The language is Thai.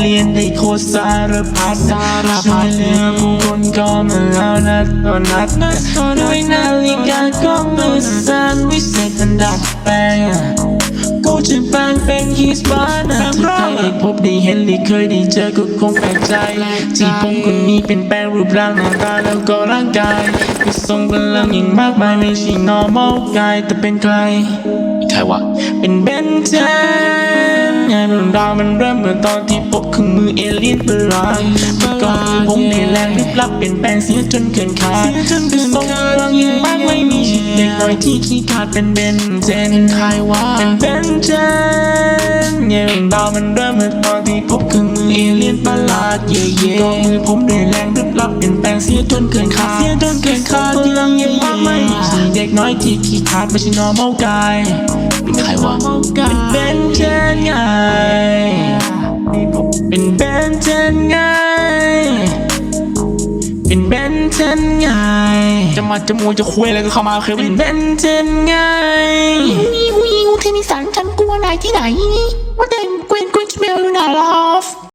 เรียนได้โคตรสารพัดสารพัดเหลือผู้คนก็มาแล้วนัดต่อนัดด้วยนาฬิกาก็มือสั่นวิเศษอันดับแปลงกูจะแปลงเป็นคิสบานะถ้าใครได้พบได้เห็นหรือเคยได้เจอก็คงแปลกใจที่ผมคนนี้เป็นแปลงรูปร่างหน้าตาแล้วก็ร่างกายก็ทรงพลังอย่างมากมายไม่ใช่ normal guy แต่เป็นใครใครวะเป็นเบนเท มันเริ่มเมื่อตอนที่พบเครื่องมือเอเลี่ยนประหลาดเมื่อก่อนคือผมในแรงลึกลับเปลี่ยนแปลงเสียจนเกินคาดคือทรงพลังยิ่งมากไม่มีเด็กน้อยที่ขี้ขาดเป็นเบนเทนใครวะเป็นเบนเทนงานเรื่องราวมันเริ่มเมื่อตอนที่พบเครื่องมือเอเลี่ยนประหลาดเย่เย่ก็มือผมในแรงลึกลับเปลี่ยนแปลงเสียจนเกินคาดเสียจนเกินคาดพลังยิ่งมากไม่มีเด็กน้อยที่ขี้ขาดไม่ใช่ normal guy เป็นใครวะเป็นเบนเทนไง เป็นเบนเทนไงเป็นเบนเทนไงจะมาจะมัวจะคุยอะไรก็เข้ามาเคยเป็เป็นนเบนเทนไง นี่ผู้หญิงเทนิสันฉันกลัวนายที่ไหน